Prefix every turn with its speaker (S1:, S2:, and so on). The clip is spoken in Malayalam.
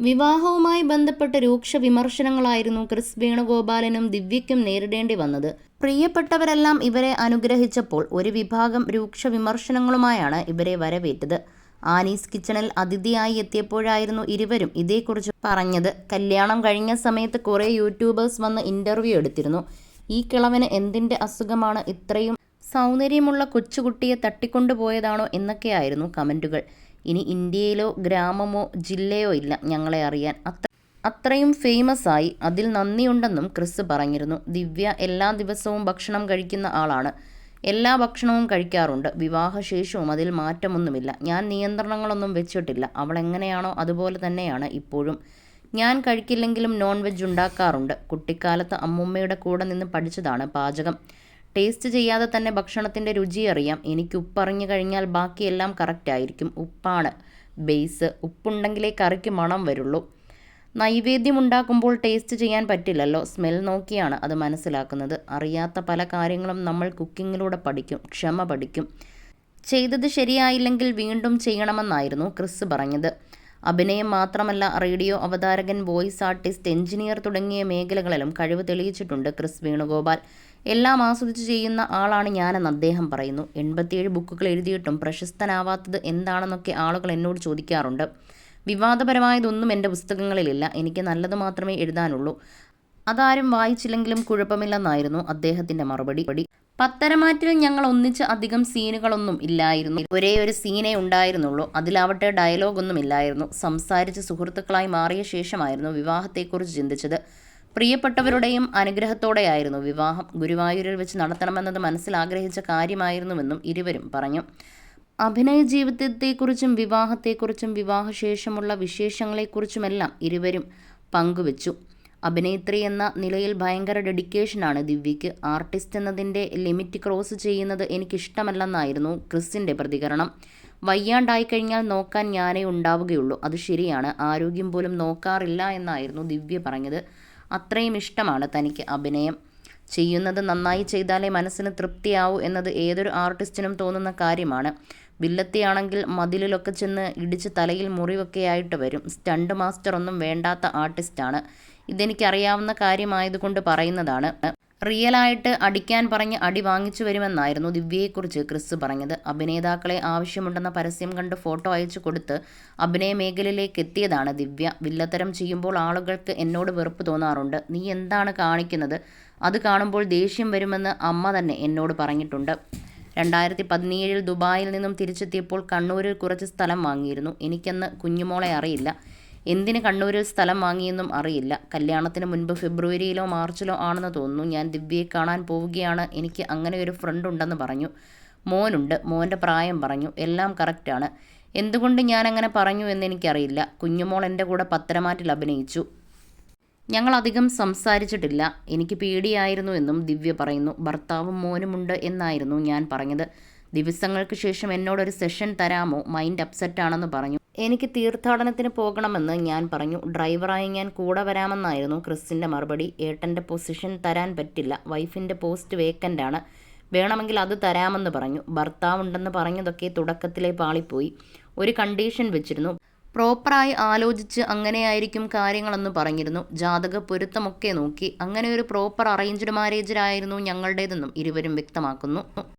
S1: വിവാഹവുമായി ബന്ധപ്പെട്ട രൂക്ഷ വിമർശനങ്ങളായിരുന്നു ക്രിസ് വേണുഗോപാലനും ദിവ്യയ്ക്കും നേരിടേണ്ടി വന്നത്. പ്രിയപ്പെട്ടവരെല്ലാം ഇവരെ അനുഗ്രഹിച്ചപ്പോൾ ഒരു വിഭാഗം രൂക്ഷ വിമർശനങ്ങളുമായാണ് ഇവരെ വരവേറ്റത്. ആനീസ് കിച്ചണിൽ അതിഥിയായി എത്തിയപ്പോഴായിരുന്നു ഇരുവരും ഇതേക്കുറിച്ച് പറഞ്ഞത്. കല്യാണം കഴിഞ്ഞ സമയത്ത് കുറേ യൂട്യൂബേഴ്സ് വന്ന് ഇന്റർവ്യൂ എടുത്തിരുന്നു. ഈ കിളവന് എന്തിന്റെ അസുഖമാണ്? ഇത്രയും സൗന്ദര്യമുള്ള കൊച്ചുകുട്ടിയെ തട്ടിക്കൊണ്ടുപോയതാണോ എന്നൊക്കെയായിരുന്നു കമന്റുകൾ ഇനി ഇന്ത്യയിലോ ഗ്രാമമോ ജില്ലയോ ഇല്ല ഞങ്ങളെ അറിയാൻ. അത്ര അത്രയും ഫേമസ് ആയി അതിൽ നന്ദിയുണ്ടെന്നും ക്രിസ് പറഞ്ഞിരുന്നു. ദിവ്യ എല്ലാ ദിവസവും ഭക്ഷണം കഴിക്കുന്ന ആളാണ്. എല്ലാ ഭക്ഷണവും കഴിക്കാറുണ്ട്. വിവാഹശേഷവും അതിൽ മാറ്റമൊന്നുമില്ല. ഞാൻ നിയന്ത്രണങ്ങളൊന്നും വെച്ചിട്ടില്ല. അവൾ എങ്ങനെയാണോ അതുപോലെ തന്നെയാണ് ഇപ്പോഴും. ഞാൻ കഴിക്കില്ലെങ്കിലും നോൺ വെജ് ഉണ്ടാക്കാറുണ്ട്. കുട്ടിക്കാലത്ത് അമ്മുമ്മയുടെ കൂടെ നിന്ന് പഠിച്ചതാണ് പാചകം. ടേസ്റ്റ് ചെയ്യാതെ തന്നെ ഭക്ഷണത്തിന്റെ രുചി അറിയാം. എനിക്ക് ഉപ്പറിഞ്ഞു കഴിഞ്ഞാൽ ബാക്കിയെല്ലാം കറക്റ്റ് ആയിരിക്കും. ഉപ്പാണ്. ബേസ് ഉപ്പുണ്ടെങ്കിലേ കറിക്ക് മണം വരുള്ളൂ. നൈവേദ്യം ഉണ്ടാക്കുമ്പോൾ ടേസ്റ്റ് ചെയ്യാൻ പറ്റില്ലല്ലോ. സ്മെൽ നോക്കിയാണ് അത് മനസ്സിലാക്കുന്നത്. അറിയാത്ത പല കാര്യങ്ങളും നമ്മൾ കുക്കിങ്ങിലൂടെ പഠിക്കും. ക്ഷമ പഠിക്കും. ചെയ്തത് ശരിയായില്ലെങ്കിൽ വീണ്ടും ചെയ്യണമെന്നായിരുന്നു ക്രിസ് പറഞ്ഞത്. അഭിനയം മാത്രമല്ല റേഡിയോ അവതാരകൻ വോയിസ് ആർട്ടിസ്റ്റ് എഞ്ചിനീയർ തുടങ്ങിയ മേഖലകളിലും കഴിവ് തെളിയിച്ചിട്ടുണ്ട് ക്രിസ് വേണുഗോപാൽ. എല്ലാം ആസ്വദിച്ച് ചെയ്യുന്ന ആളാണ് ഞാനെന്ന് അദ്ദേഹം പറയുന്നു. എൺപത്തിയേഴ് ബുക്കുകൾ എഴുതിയിട്ടും പ്രശസ്തനാവാത്തത് എന്താണെന്നൊക്കെ ആളുകൾ എന്നോട് ചോദിക്കാറുണ്ട്. വിവാദപരമായതൊന്നും എന്റെ പുസ്തകങ്ങളിലില്ല. എനിക്ക് നല്ലത് മാത്രമേ എഴുതാനുള്ളൂ. അതാരും വായിച്ചില്ലെങ്കിലും കുഴപ്പമില്ലെന്നായിരുന്നു അദ്ദേഹത്തിന്റെ മറുപടി. പത്തരമാറ്റിൽ ഞങ്ങൾ ഒന്നിച്ച് അധികം സീനുകളൊന്നും ഇല്ലായിരുന്നു. ഒരേ ഒരു സീനേ ഉണ്ടായിരുന്നുള്ളൂ. അതിലാവട്ടെ ഡയലോഗൊന്നും ഇല്ലായിരുന്നു. സംസാരിച്ച് സുഹൃത്തുക്കളായി മാറിയ ശേഷമായിരുന്നു വിവാഹത്തെക്കുറിച്ച് ചിന്തിച്ചത്. പ്രിയപ്പെട്ടവരുടെയും അനുഗ്രഹത്തോടെയായിരുന്നു വിവാഹം. ഗുരുവായൂരിൽ വെച്ച് നടത്തണമെന്നത് മനസ്സിൽ ആഗ്രഹിച്ച കാര്യമായിരുന്നുവെന്നും ഇരുവരും പറഞ്ഞു. അഭിനയ ജീവിതത്തെക്കുറിച്ചും വിവാഹത്തെക്കുറിച്ചും വിവാഹശേഷമുള്ള വിശേഷങ്ങളെക്കുറിച്ചുമെല്ലാം ഇരുവരും പങ്കുവച്ചു. അഭിനേത്രി എന്ന നിലയിൽ ഭയങ്കര ഡെഡിക്കേഷനാണ് ദിവ്യയ്ക്ക്. ആർട്ടിസ്റ്റ് എന്നതിന്റെ ലിമിറ്റ് ക്രോസ് ചെയ്യുന്നത് എനിക്കിഷ്ടമല്ലെന്നായിരുന്നു ക്രിസിന്റെ പ്രതികരണം. വയ്യാണ്ടായി കഴിഞ്ഞാൽ നോക്കാൻ ഞാനേ ഉണ്ടാവുകയുള്ളൂ. അത് ശരിയാണ്. ആരോഗ്യം പോലും നോക്കാറില്ല എന്നായിരുന്നു ദിവ്യ പറഞ്ഞത്. അത്രയും ഇഷ്ടമാണ് തനിക്ക് അഭിനയം. ചെയ്യുന്നത് നന്നായി ചെയ്താലേ മനസ്സിന് തൃപ്തിയാവൂ എന്നത് ഏതൊരു ആർട്ടിസ്റ്റിനും തോന്നുന്ന കാര്യമാണ്. വില്ലത്തിയാണെങ്കിൽ മതിലിലൊക്കെ ചെന്ന് ഇടിച്ച് തലയിൽ മുറിവൊക്കെയായിട്ട് വരും. സ്റ്റണ്ട് മാസ്റ്റർ ഒന്നും വേണ്ടാത്ത ആർട്ടിസ്റ്റാണ്. ഇതെനിക്കറിയാവുന്ന കാര്യമായതുകൊണ്ട് പറയുന്നതാണ്. റിയലായിട്ട് അടിക്കാൻ പറഞ്ഞ് അടി വാങ്ങിച്ചു വരുമെന്നായിരുന്നു ദിവ്യയെക്കുറിച്ച് ക്രിസ് പറഞ്ഞത്. അഭിനേതാക്കളെ ആവശ്യമുണ്ടെന്ന പരസ്യം കണ്ട് ഫോട്ടോ അയച്ചു കൊടുത്ത് അഭിനയ മേഖലയിലേക്ക് എത്തിയതാണ് ദിവ്യ. വില്ലത്തരം ചെയ്യുമ്പോൾ ആളുകൾക്ക് എന്നോട് വെറുപ്പ് തോന്നാറുണ്ട്. നീ എന്താണ് കാണിക്കുന്നത്? അത് കാണുമ്പോൾ ദേഷ്യം വരുമെന്ന് അമ്മ തന്നെ എന്നോട് പറഞ്ഞിട്ടുണ്ട്. രണ്ടായിരത്തി പതിനേഴിൽ ദുബായിൽ നിന്നും തിരിച്ചെത്തിയപ്പോൾ കണ്ണൂരിൽ കുറച്ച് സ്ഥലം വാങ്ങിയിരുന്നു. എനിക്കന്ന് കുഞ്ഞുമോളെ അറിയില്ല. എന്തിന് കണ്ണൂരിൽ സ്ഥലം വാങ്ങിയെന്നും അറിയില്ല. കല്യാണത്തിന് മുൻപ് ഫെബ്രുവരിയിലോ മാർച്ചിലോ ആണെന്ന് തോന്നുന്നു. ഞാൻ ദിവ്യയെ കാണാൻ പോവുകയാണ്. എനിക്ക് അങ്ങനെ ഒരു ഫ്രണ്ട് ഉണ്ടെന്ന് പറഞ്ഞു. മോനുണ്ട്. മോന്റെ പ്രായം പറഞ്ഞു. എല്ലാം കറക്റ്റാണ് എന്തുകൊണ്ട് ഞാൻ അങ്ങനെ പറഞ്ഞു എന്ന് എനിക്കറിയില്ല. കുഞ്ഞുമോൾ എന്റെ കൂടെ പത്തരമാറ്റിൽ അഭിനയിച്ചു. ഞങ്ങളധികം സംസാരിച്ചിട്ടില്ല. എനിക്ക് പേടിയായിരുന്നു എന്നും ദിവ്യ പറയുന്നു. ഭർത്താവും മോനുമുണ്ട് എന്നായിരുന്നു ഞാൻ പറഞ്ഞത്. ദിവസങ്ങൾക്ക് ശേഷം എന്നോടൊരു സെഷൻ തരാമോ? മൈൻഡ് അപ്സെറ്റ് ആണെന്ന് പറഞ്ഞു. എനിക്ക് തീർത്ഥാടനത്തിന് പോകണമെന്ന് ഞാൻ പറഞ്ഞു. ഡ്രൈവറായി ഞാൻ കൂടെ വരാമെന്നായിരുന്നു ക്രിസിന്റെ മറുപടി. ഏട്ടന്റെ പൊസിഷൻ തരാൻ പറ്റില്ല. വൈഫിന്റെ പോസ്റ്റ് വേക്കന്റ് ആണ്. വേണമെങ്കിൽ അത് തരാമെന്ന് പറഞ്ഞു. ഭർത്താവുണ്ടെന്ന് പറഞ്ഞതൊക്കെ തുടക്കത്തിലെ പാളിപ്പോയി. ഒരു കണ്ടീഷൻ വെച്ചിരുന്നു. പ്രോപ്പറായി ആലോചിച്ച് അങ്ങനെയായിരിക്കും കാര്യങ്ങളെന്ന് പറഞ്ഞിരുന്നു. ജാതക പൊരുത്തമൊക്കെ നോക്കി. അങ്ങനെ ഒരു പ്രോപ്പർ അറേഞ്ച്ഡ് മാരേജിലായിരുന്നു ഞങ്ങളുടേതെന്നും ഇരുവരും വ്യക്തമാക്കുന്നു.